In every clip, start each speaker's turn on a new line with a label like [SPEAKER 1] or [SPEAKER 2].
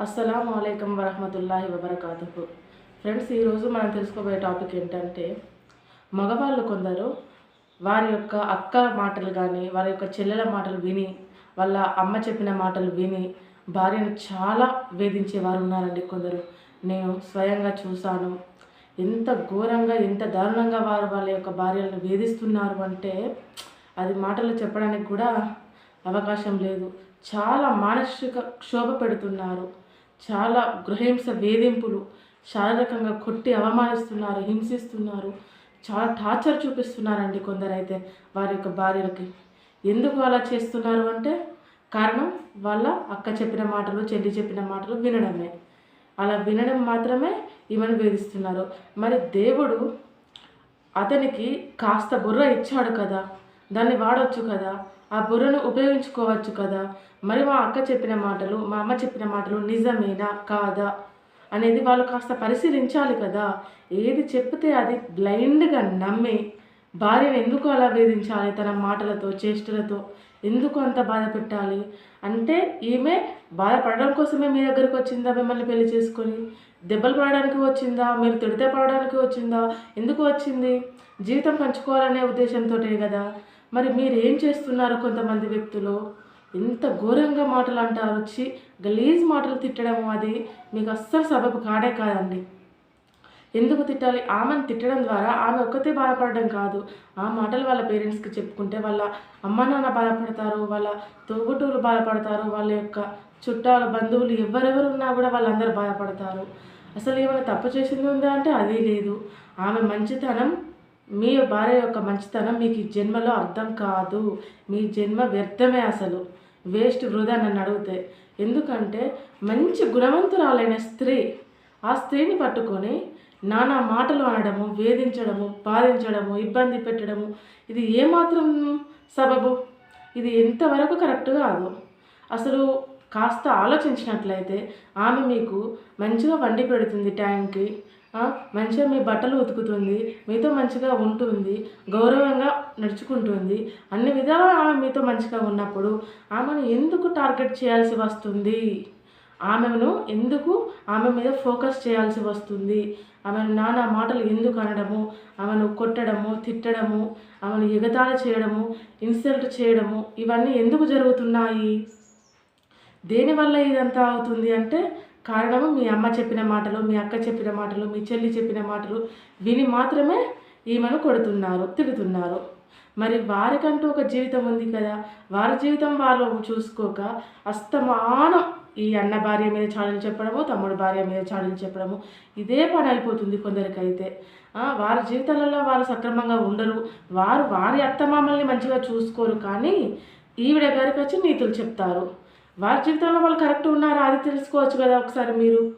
[SPEAKER 1] అస్సలం అయికం వరహమతుల్లాహి వబర్కాతుహు. ఫ్రెండ్స్ ఈరోజు మనం తెలుసుకోబోయే టాపిక్ ఏంటంటే మగవాళ్ళు కొందరు వారి యొక్క అక్క మాటలు కానీ వారి యొక్క చెల్లెల మాటలు విని వాళ్ళ అమ్మ చెప్పిన మాటలు విని భార్యను చాలా వేధించే వారు ఉన్నారండి కొందరు. నేను స్వయంగా చూశాను. ఎంత ఘోరంగా ఎంత దారుణంగా వారు వాళ్ళ యొక్క భార్యలను వేధిస్తున్నారు అంటే అది మాటలు చెప్పడానికి కూడా అవకాశం లేదు. చాలా మానసిక క్షోభ పెడుతున్నారు. చాలా గృహహింస వేధింపులు శారీరకంగా కొట్టి అవమానిస్తున్నారు హింసిస్తున్నారు. చాలా టార్చర్ చూపిస్తున్నారండి కొందరైతే వారి యొక్క భార్యలకి. ఎందుకు అలా చేస్తున్నారు అంటే కారణం వాళ్ళ అక్క చెప్పిన మాటలు చెల్లి చెప్పిన మాటలు వినడమే. అలా వినడం మాత్రమే ఈమెను వేధిస్తున్నారు. మరి దేవుడు అతనికి కాస్త బుర్ర ఇచ్చాడు కదా. దాన్ని వాడవచ్చు కదా? ఆ బుర్రను ఉపయోగించుకోవచ్చు కదా? మరి మా అక్క చెప్పిన మాటలు మా అమ్మ చెప్పిన మాటలు నిజమేనా? కాదా? అనేది వాళ్ళు కాస్త పరిశీలించాలి కదా? ఏది చెప్తే అది బ్లైండ్గా నమ్మి భార్యను ఎందుకు అలా వేధించాలి? తన మాటలతో చేష్టలతో ఎందుకు అంత బాధ పెట్టాలి? అంటే ఈమె బాధపడడం కోసమే మీ దగ్గరికి వచ్చిందా మిమ్మల్ని పెళ్ళి చేసుకొని? దెబ్బలు పడడానికి వచ్చిందా? మీరు తిడితే పడడానికి వచ్చిందా? ఎందుకు వచ్చింది? జీవితం పంచుకోవాలనే ఉద్దేశంతోటే కదా? మరి మీరు ఏం చేస్తున్నారు కొంతమంది వ్యక్తులు? ఎంత ఘోరంగా మాటలు అంటారు వచ్చి గలీజ్ మాటలు తిట్టడం అది మీకు అస్సలు సబబు కాడే కాదండి. ఎందుకు తిట్టాలి? ఆమెను తిట్టడం ద్వారా ఆమె ఒక్కతే బాధపడడం కాదు. ఆ మాటలు వాళ్ళ పేరెంట్స్కి చెప్పుకుంటే వాళ్ళ అమ్మ నాన్న బాధపడతారు వాళ్ళ తోబుట్టువులు బాధపడతారు వాళ్ళ యొక్క చుట్టాలు బంధువులు ఎవరెవరు ఉన్నా కూడా వాళ్ళందరూ బాధపడతారు. అసలు ఏమైనా తప్పు చేసింది ఉందా అంటే అది లేదు. ఆమె మంచితనం మీ భార్య యొక్క మంచితనం మీకు ఈ జన్మలో అర్థం కాదు. మీ జన్మ వ్యర్థమే అసలు. వేస్ట్ వృధా నన్ను అడిగితే. ఎందుకంటే మంచి గుణవంతురాలైన స్త్రీ ఆ స్త్రీని పట్టుకొని నానా మాటలు అనడము వేధించడము బాధించడము ఇబ్బంది పెట్టడము ఇది ఏమాత్రం సబబు? ఇది ఎంతవరకు కరెక్ట్ కాదు? అసలు కాస్త ఆలోచించినట్లయితే ఆమె మీకు మంచిగా వండి పెడుతుంది టైంకి మంచిగా మీ బట్టలు ఉతుకుతుంది మీతో మంచిగా ఉంటుంది గౌరవంగా నడుచుకుంటుంది. అన్ని విధాలా ఆమె మీతో మంచిగా ఉన్నప్పుడు ఆమెను ఎందుకు టార్గెట్ చేయాల్సి వస్తుంది? ఆమెను ఎందుకు ఆమె మీద ఫోకస్ చేయాల్సి వస్తుంది? ఆమెను నానా మాటలు ఎందుకు అనడము? ఆమెను కొట్టడము తిట్టడము ఆమెను ఎగతాళి చేయడము ఇన్సల్ట్ చేయడము ఇవన్నీ ఎందుకు జరుగుతున్నాయి? దేనివల్ల ఇదంతా అవుతుంది అంటే కారణము మీ అమ్మ చెప్పిన మాటలు మీ అక్క చెప్పిన మాటలు మీ చెల్లి చెప్పిన మాటలు విని మాత్రమే ఈమెను కొడుతున్నారు తిడుతున్నారు. మరి వారికంటూ ఒక జీవితం ఉంది కదా. వారి జీవితం వాళ్ళు చూసుకోక అస్తమానం ఈ అన్న భార్య మీద చాడీలు చెప్పడము తమ్ముడు భార్య మీద చాడీలు చెప్పడము. ఇదే పని అయిపోతుంది కొందరికైతే వారి జీవితాలలో వారు సక్రమంగా ఉండరు. వారు వారి అత్తమామల్ని మంచిగా చూసుకోరు కానీ ఈవిడ గారికి వచ్చి నీతులు చెప్తారు. వారి జీవితంలో వాళ్ళు కరెక్ట్ ఉన్నారా? అది తెలుసుకోవచ్చు కదా ఒకసారి మీరు.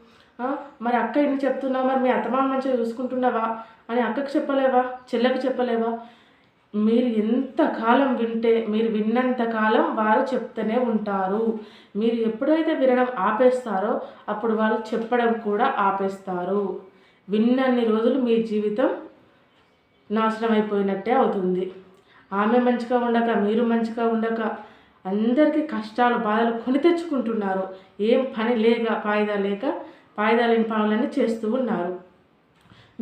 [SPEAKER 1] మరి అక్క ఎన్ని చెప్తున్నా మరి మీ అత్తమామ మంచిగా చూసుకుంటున్నావా? అని అక్కకు చెప్పలేవా? చెల్లెకు చెప్పలేవా? మీరు ఎంత కాలం వింటే మీరు విన్నంత కాలం వారు చెప్తూనే ఉంటారు. మీరు ఎప్పుడైతే వినడం ఆపేస్తారో అప్పుడు వాళ్ళు చెప్పడం కూడా ఆపేస్తారు. విన్నన్ని రోజులు మీ జీవితం నాశనం అయిపోయినట్టే అవుతుంది. ఆమె మంచిగా ఉండక మీరు మంచిగా ఉండక అందరికీ కష్టాలు బాధలు కొని తెచ్చుకుంటున్నారు. ఏం పని లేక పాయిదా లేక వాయిదా లేని పనులన్నీ చేస్తూ ఉన్నారు.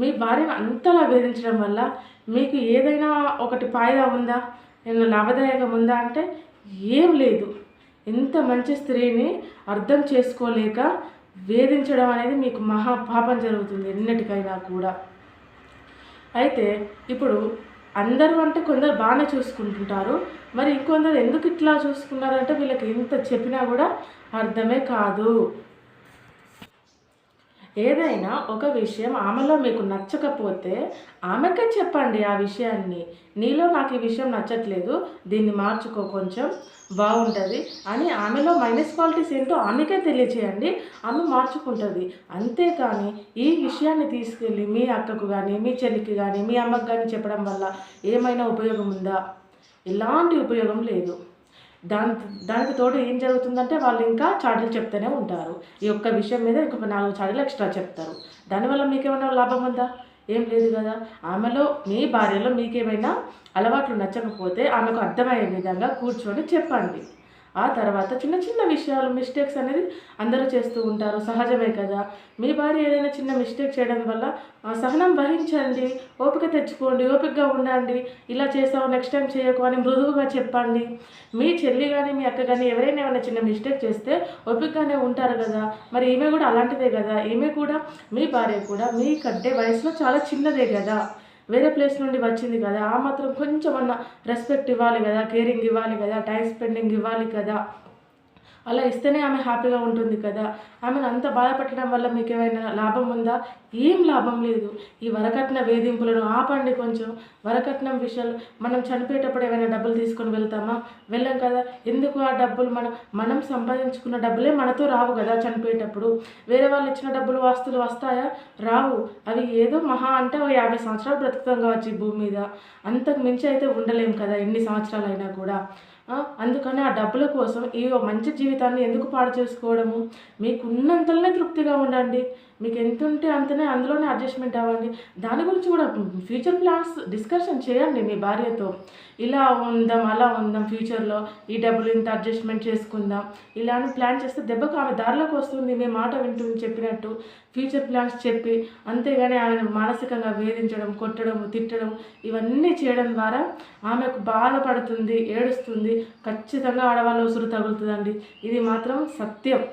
[SPEAKER 1] మీ భార్యను అంతలా వేధించడం వల్ల మీకు ఏదైనా ఒకటి పాయిదా ఉందా? నేను లాభదాయకం ఉందా అంటే ఏం లేదు. ఎంత మంచి స్త్రీని అర్థం చేసుకోలేక వేధించడం అనేది మీకు మహాపాపం జరుగుతుంది ఎన్నటికైనా కూడా. అయితే ఇప్పుడు అందరూ అంటే కొందరు బాగానే చూసుకుంటుంటారు. మరి ఇంకొందరు ఎందుకు ఇట్లా చూసుకున్నారంటే వీళ్ళకి ఎంత చెప్పినా కూడా అర్థమే కాదు. ఏదైనా ఒక విషయం ఆమెలో మీకు నచ్చకపోతే ఆమెకే చెప్పండి ఆ విషయాన్ని. నీలో నాకు ఈ విషయం నచ్చట్లేదు దీన్ని మార్చుకో కొంచెం బాగుంటుంది అని ఆమెలో మైనస్ క్వాలిటీస్ ఏంటో ఆమెకే తెలియచేయండి ఆమె మార్చుకుంటుంది. అంతేకాని ఈ విషయాన్ని తీసుకెళ్ళి మీ అక్కకు కానీ మీ చెల్లికి కానీ మీ అమ్మకు కానీ చెప్పడం వల్ల ఏమైనా ఉపయోగం ఉందా? ఎలాంటి ఉపయోగం లేదు. దాని దానికి తోడు ఏం జరుగుతుందంటే వాళ్ళు ఇంకా చాడీలు చెప్తూనే ఉంటారు. ఈ యొక్క విషయం మీద ఇంకొక నాలుగు చాడీలు ఎక్స్ట్రా చెప్తారు. దానివల్ల మీకేమైనా లాభం ఉందా? ఏం లేదు కదా. ఆమెలో మీ భార్యలో మీకేమైనా అలవాట్లు నచ్చకపోతే ఆమెకు అర్థమయ్యే విధంగా కూర్చొని చెప్పండి. ఆ తర్వాత చిన్న చిన్న విషయాలు మిస్టేక్స్ అనేది అందరూ చేస్తూ ఉంటారు. సహజమే కదా. మీ భార్య ఏదైనా చిన్న మిస్టేక్ చేయడం వల్ల సహనం వహించండి ఓపిక తెచ్చుకోండి ఓపికగా ఉండండి. ఇలా చేసావు నెక్స్ట్ టైం చేయకు అని మృదువుగా చెప్పండి. మీ చెల్లి కానీ మీ అక్క కానీ ఎవరైనా ఏమైనా చిన్న మిస్టేక్ చేస్తే ఓపికగానే ఉంటారు కదా. మరి ఈమె కూడా అలాంటిదే కదా. ఈమె కూడా మీ భార్య కూడా మీకంటే వయసులో చాలా చిన్నదే కదా. వేరే ప్లేస్ నుండి వచ్చింది కదా ఆ మాత్రం కొంచెం అన్న రెస్పెక్ట్ ఇవ్వాలి కదా కేరింగ్ ఇవ్వాలి కదా టైం స్పెండింగ్ ఇవ్వాలి కదా. అలా ఇస్తేనే ఆమె హ్యాపీగా ఉంటుంది కదా. ఆమెను అంత బాధపెట్టడం వల్ల మీకు ఏమైనా లాభం ఉందా? ఏం లాభం లేదు. ఈ వరకట్న వేధింపులను ఆపండి కొంచెం. వరకట్నం విషయాలు మనం చనిపోయేటప్పుడు ఏమైనా డబ్బులు తీసుకొని వెళ్తామా? వెళ్ళాం కదా. ఎందుకు ఆ డబ్బులు మనం మనం సంపాదించుకున్న డబ్బులే మనతో రావు కదా చనిపోయేటప్పుడు. వేరే వాళ్ళు ఇచ్చిన డబ్బులు వాస్తులు వస్తాయా? రావు. అవి ఏదో మహా అంటే యాభై సంవత్సరాలు బ్రతుకుతాం కావచ్చు ఈ భూమి మీద. అంతకు మించి అయితే ఉండలేం కదా ఎన్ని సంవత్సరాలు అయినా కూడా. అందుకని ఆ డబ్బుల కోసం ఈ మంచి జీవితాన్ని ఎందుకు పాడు చేసుకోవడము? మీకున్నంతలోనే తృప్తిగా ఉండండి. మీకు ఎంత ఉంటే అంతనే అందులోనే అడ్జస్ట్మెంట్ అవ్వండి. దాని గురించి కూడా ఫ్యూచర్ ప్లాన్స్ డిస్కషన్ చేయండి మీ భార్యతో. ఇలా ఉందాం అలా ఉందాం ఫ్యూచర్లో ఈ డబ్బులు ఇంత అడ్జస్ట్మెంట్ చేసుకుందాం. ఇలా అని ప్లాన్ చేస్తే దెబ్బకు ఆమె దారిలోకి వస్తుంది మీ మాట వింటుంది చెప్పినట్టు. ఫ్యూచర్ ప్లాన్స్ చెప్పి అంతేగాని ఆమెను మానసికంగా వేధించడం కొట్టడం తిట్టడం ఇవన్నీ చేయడం ద్వారా ఆమెకు బాధపడుతుంది ఏడుస్తుంది. ఖచ్చితంగా ఆడవాళ్ళ ఉసురు తగులుతుందండి. ఇది మాత్రం సత్యం.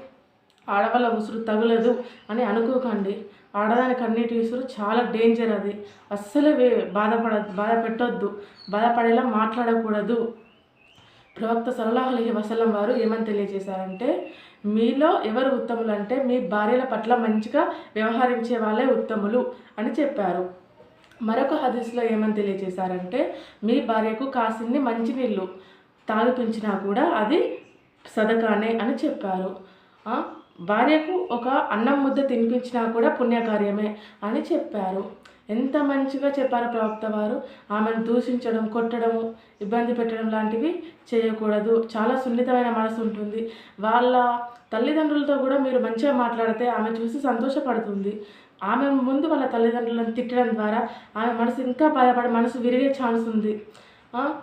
[SPEAKER 1] ఆడవాళ్ళ ఉసురు తగలదు అని అనుకోకండి. ఆడదానికి అన్నిటి ఉసురు చాలా డేంజర్ అది. అస్సలు బాధపడ బాధ పెట్టొద్దు బాధపడేలా మాట్లాడకూడదు. ప్రవక్త సల్లాహలి వసలం వారు ఏమని తెలియజేశారంటే మీలో ఎవరు ఉత్తములు అంటే మీ భార్యల పట్ల మంచిగా వ్యవహరించే వాళ్ళే ఉత్తములు అని చెప్పారు. మరొక హదీస్లో ఏమని తెలియజేశారంటే మీ భార్యకు కాసిన్ని మంచినీళ్ళు తాగిపించినా కూడా అది సదకానే అని చెప్పారు. భార్యకు ఒక అన్నం ముద్ద తినిపించినా కూడా పుణ్యకార్యమే అని చెప్పారు. ఎంత మంచిగా చెప్పారు ప్రవక్త వారు. ఆమెను దూషించడం కొట్టడం ఇబ్బంది పెట్టడం లాంటివి చేయకూడదు. చాలా సున్నితమైన మనసు ఉంటుంది. వాళ్ళ తల్లిదండ్రులతో కూడా మీరు మంచిగా మాట్లాడితే ఆమె చూసి సంతోషపడుతుంది. ఆమె ముందు వాళ్ళ తల్లిదండ్రులను తిట్టడం ద్వారా ఆమె మనసు ఇంకా బాధపడే మనసు విరిగే ఛాన్స్ ఉంది.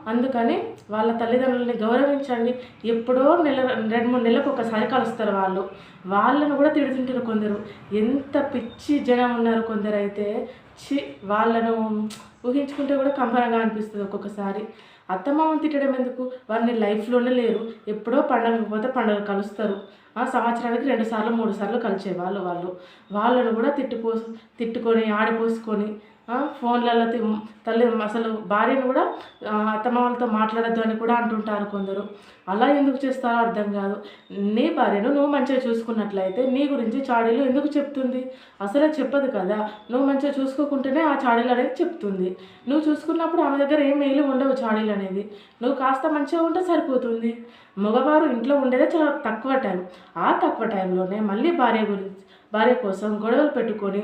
[SPEAKER 1] అందుకని వాళ్ళ తల్లిదండ్రులని గౌరవించండి. ఎప్పుడో నెల రెండు మూడు నెలలకు ఒకసారి కలుస్తారు వాళ్ళు. వాళ్ళను కూడా తిడుతుంటారు కొందరు. ఎంత పిచ్చి జనం ఉన్నారు కొందరు అయితే చి వాళ్ళను ఊహించుకుంటే కూడా కంపరంగా అనిపిస్తుంది ఒక్కొక్కసారి. అత్తమామను తిట్టడం ఎందుకు? వారిని లైఫ్లోనే లేరు. ఎప్పుడో పండగ పోతే పండగ కలుస్తారు. సంవత్సరానికి రెండు సార్లు మూడు సార్లు కలిసే వాళ్ళు. వాళ్ళు వాళ్ళను కూడా తిట్టుపోసి తిట్టుకొని ఆడిపోసుకొని ఫోన్లలో తల్లి అసలు భార్యను కూడా అత్తమామలతో మాట్లాడద్దు అని కూడా అంటుంటారు కొందరు. అలా ఎందుకు చేస్తారో అర్థం కాదు. నీ భార్యను నువ్వు మంచిగా చూసుకున్నట్లయితే నీ గురించి చాడీలు ఎందుకు చెప్తుంది? అసలే చెప్పదు కదా. నువ్వు మంచిగా చూసుకోకుంటేనే ఆ చాడీలు అనేది చెప్తుంది. నువ్వు చూసుకున్నప్పుడు ఆమె దగ్గర ఏం మేలు ఉండవు చాడీలు అనేది. నువ్వు కాస్త మంచిగా ఉంటే సరిపోతుంది. మగవారు ఇంట్లో ఉండేదే చాలా తక్కువ టైం. ఆ తక్కువ టైంలోనే మళ్ళీ భార్య గురించి భార్య కోసం గొడవలు పెట్టుకొని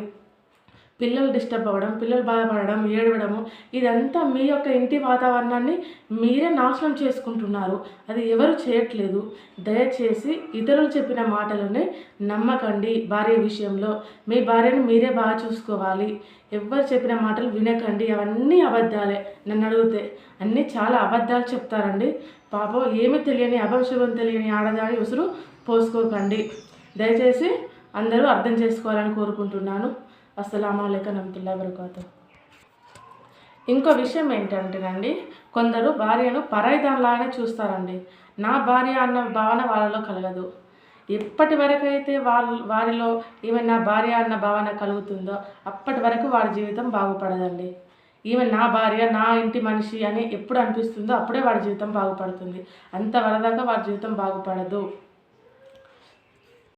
[SPEAKER 1] పిల్లలు డిస్టర్బ్ అవ్వడం పిల్లలు బాధపడడం ఏడవడము ఇదంతా మీ యొక్క ఇంటి వాతావరణాన్ని మీరే నాశనం చేసుకుంటున్నారు. అది ఎవరు చేయట్లేదు. దయచేసి ఇతరులు చెప్పిన మాటలని నమ్మకండి భార్య విషయంలో. మీ భార్యను మీరే బాగా చూసుకోవాలి. ఎవరు చెప్పిన మాటలు వినకండి. అవన్నీ అబద్ధాలే. నన్ను అడిగితే అన్నీ చాలా అబద్ధాలు చెప్తారండి. పాపం ఏమి తెలియని అభంశుభం తెలియని ఆడదాని ఉసురు పోసుకోకండి. దయచేసి అందరూ అర్థం చేసుకోవాలని కోరుకుంటున్నాను. అస్సలం అయికం నమ్తుల్లా వరకాతు ఇంకో విషయం ఏంటంటేనండి కొందరు భార్యను పరాయిదానిలాగానే చూస్తారండి. నా భార్య అన్న భావన వాళ్ళలో కలగదు. ఎప్పటి వరకు అయితే వాళ్ళ వారిలో ఈమె నా భార్య అన్న భావన కలుగుతుందో అప్పటి వరకు వాడి జీవితం బాగుపడదండి. ఈమె నా భార్య నా ఇంటి మనిషి అని ఎప్పుడు అనిపిస్తుందో అప్పుడే వాడి జీవితం బాగుపడుతుంది. అంత వరదాకా వాడి జీవితం బాగుపడదు.